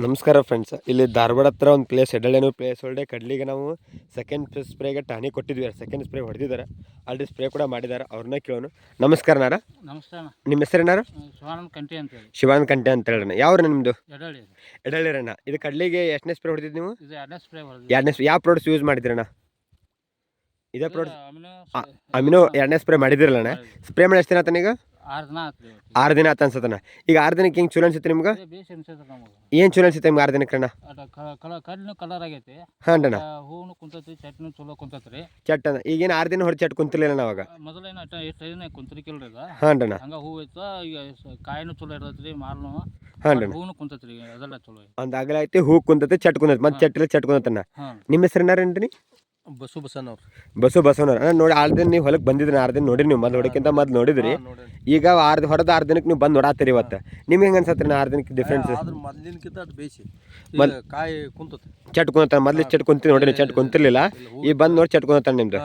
ನಮಸ್ಕಾರ ಫ್ರೆಂಡ್ಸ್ ಇಲ್ಲಿ ಧಾರವಾಡ ಹತ್ರ ಒಂದು ಪ್ಲೇಸ್ ಎಡಳೇನು ಪ್ಲೇಸ್ ಹೊಲ್ಡೆ ಕಡ್ಲಿಗೆ ನಾವು ಸೆಕೆಂಡ್ ಸ್ಪ್ರೇಗೆ ಟಾನಿ ಕೊಟ್ಟಿದ್ವಿ. ಸೆಕೆಂಡ್ ಸ್ಪ್ರೇ ಹೊಡೆದಿದ್ದಾರೆ. ಅಲ್ಲಿ ಸ್ಪ್ರೇ ಕೂಡ ಮಾಡಿದ್ದಾರೆ. ಅವ್ರನ್ನ ಕೇಳೋನು ನಮಸ್ಕಾರ ನಾರ ನಮಸ್ಕಾರ ನಿಮ್ಮ ನಿಮ್ಮ ಹೆಸರೇನಾರು ಶಿವಾನಂದ ಕಂಟಿ ಅಂತ ಹೇಳಿ. ಶಿವಾನಂದ ಕಂಟೆ ಅಂತ ಹೇಳೋಣ ನಿಮ್ಮದು ಎಡಳ್ಳಿರಣ್ಣ ಎಡಳಿರಣ್ಣ ಇದು. ಕಡ್ಲಿಗೆ ಎಷ್ಟನೇ ಸ್ಪ್ರೇ ಹೊಡೆದಿದ್ದು ನೀವು? ಎರಡನೇ ಯಾವ ಪ್ರಾಡಕ್ಟ್ಸ್ ಯೂಸ್ ಮಾಡಿದ್ರಣ್ಣ? ಇದೇ ಪ್ರಾಡಕ್ಟ್ ಅಮಿನೋ ಎರಡನೇ ಸ್ಪ್ರೇ ಮಾಡಿದಿರಲ್ಲಣ್ಣ. ಸ್ಪ್ರೇ ಮಾಡಿ ಎಷ್ಟು ದಿನ ಆರು ದಿನ ಇವತ್ತು. ಆರು ದಿನ ಆತ ಈಗ ಆರು ದಿನಕ್ಕೆ ಹಿಂಗೆ ಚಲೋ ಅನ್ಸುತ್ತೆ ನಿಮ್ಗೆ? ಏನ್ ಬೇಸ್ ಅನ್ಸೈತೆ ನಮಗೆ. ಏನು ಚಲೋ ಅನ್ಸುತ್ತೆ ನಿಮ್ಗೆ ಆರು ದಿನಕ್ಕೆ ಅಣ್ಣ? ಅದ ಕಲ ಕಲ್ಲಿನ ಕಲರ್ ಆಗೈತಿ. ಹಾಂ ಅಣ್ಣ ಹೂನು ಕುಂತೈತಿ ಚಟ್ನಿ ಚಲೋ ಕುಂತೈತ್ರಿ. ಚಟ್ ಅಣ್ಣ ಈಗೇನು ಆರು ದಿನ ಹೊರ ಚಟ್ ಕುಂತಿರ್ಲಿಲ್ಲ ನಾವಾಗ ಮೊದಲೇನ ಎಷ್ಟು ದಿನ ಕುಂತರಿಕಿಲ್ರಿ ಇದ ಹಾಂ ಅಣ್ಣ ಹಂಗ ಹೂ ಐತ ಈಗ ಸ- ಕಾಯಿನೂ ಚಲೋ ಇರ್ತೈತ್ರಿ ಮಾಲ್ನು ಹಾಂ ಅಣ್ಣ ಹೂನು ಕುಂತೈತ್ರಿ ಅದೆಲ್ಲ ಚಲೋ ಐತಿ. ಒಂದು ಅಗಲ ಐತಿ ಹೂ ಕುಂತೈತೆ ಚಟ್ ಕುಂತೈತೆ. ಮತ್ತೆ ಚಟ್ಟಿಲ್ಲ ಚಟ್ ಕುಂತೈತಣ್ಣ. ಹಾಂ. ನಿಮ್ಮ ಹೆಸರು ಏನಾರೇನ್ರಿ ಬಸ್ಸು ಬಸವನವ್ರು ಬಸು ಬಸವನವ್ರು ನೋಡಿ ಆರು ದಿನ ನೀವು ಹೊಲಕ್ಕೆ ಬಂದಿದ್ರಿ ಆರು ದಿನ ನೋಡಿರಿ ನೀವು ಮೊದಲು ಹೊಡಕ್ಕಿಂತ ಮೊದಲು ನೋಡಿದ್ರಿ. ಈಗ ಆರು ಹೊರದ ಆರು ದಿನಕ್ಕೆ ನೀವು ಬಂದು ನೋಡಾತೀರಿ ಇವತ್ತು. ನಿಮ್ಗೆ ಹೆಂಗೆ ಅನ್ಸತ್ರಿ ಆರು ದಿನಕ್ಕೆ ಡಿಫ್ರೆನ್ಸ್ ಅದ್ರ ಮೊದಲಿನಕ್ಕಿಂತ ಅದು ಬೇಸಿ. ಮೊದ್ಲು ಈಗ ಕಾಯಿ ಕುಂತತಿ. ಚಟ್ ಕುಂತ ಮೊದ್ಲು ಚಟ್ ಕುಂತ ನೋಡಿ ಚಟ್ ಕುಂತಿರ್ಲಿಲ್ಲ. ಈ ಬಂದು ನೋಡಿ ಚಟ್ ಕುಂತಾನೆ ನಿಮ್ದು.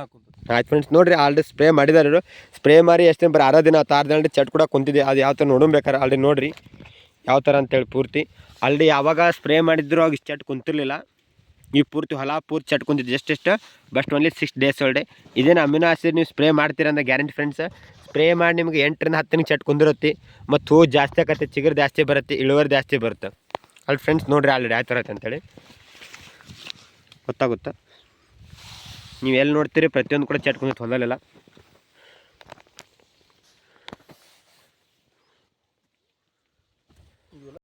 ಆಯ್ತು ಫ್ರೆಂಡ್ಸ್ ನೋಡಿರಿ ಆಲ್ರೆಡಿ ಸ್ಪ್ರೇ ಮಾಡಿದಾರೆ ಇವ್ರು. ಸ್ಪ್ರೇ ಮಾಡಿ ಎಷ್ಟು ದಿನ ಬರೀ ಆರೋ ದಿನ ಆತ ಆರು ದಿನ ಚಟ್ ಕೂಡ ಕುಂತಿದೆ. ಅದು ಯಾವ ಥರ ನೋಡಬೇಕಾರೆ ಆಲ್ರೆಡಿ ನೋಡ್ರಿ. ಯಾವ ಥರ ಅಂತೇಳಿ ಪೂರ್ತಿ. ಆಲ್ರೆಡಿ ಯಾವಾಗ ಸ್ಪ್ರೇ ಮಾಡಿದ್ರು ಅವಾಗ ಇಷ್ಟು ಚಟ್ ಕುಂತಿರ್ಲಿಲ್ಲ. ಈ ಪೂರ್ತಿ ಹೊಲ ಪೂರ್ತಿ ಚಟ್ ಜಸ್ಟ್ ಎಷ್ಟು ಬಸ್ಟ್ ಓನ್ಲಿ ಸಿಕ್ಸ್ ಡೇಸ್ ಒಳ್ಳೆ. ಇದೇನು ಅಮಿನೋ ಆಸಿಡ್ ನೀವು ಸ್ಪ್ರೇ ಮಾಡ್ತೀರ ಅಂದ್ರೆ ಗ್ಯಾರಂಟಿ ಫ್ರೆಂಡ್ಸ್ ಸ್ಪ್ರೇ ಮಾಡಿ ನಿಮಗೆ ಎಂಟರಿಂದ ಹತ್ತಿನ ಚಟ್ ಕುಂದಿರುತ್ತೆ ಮತ್ತು ಹೂ ಜಾಸ್ತಿ ಆಗತ್ತೆ ಚಿಗುರು ಜಾಸ್ತಿ ಬರುತ್ತೆ, ಇಳುವರಿ ಜಾಸ್ತಿ ಬರುತ್ತೆ. ಅಲ್ಲಿ ಫ್ರೆಂಡ್ಸ್ ನೋಡಿರಿ ಆಲ್ರೆಡಿ ಯಾವ ಥರ ಅಂತೇಳಿ. ಗೊತ್ತಾಗುತ್ತಾ? ನೀವು ಎಲ್ಲಿ ನೋಡ್ತೀರಿ, ಪ್ರತಿಯೊಂದು ಕೂಡ ಚಟ್ ಕುಂದಿತ್ತು ಹೊಲದಲ್ಲೆಲ್ಲ.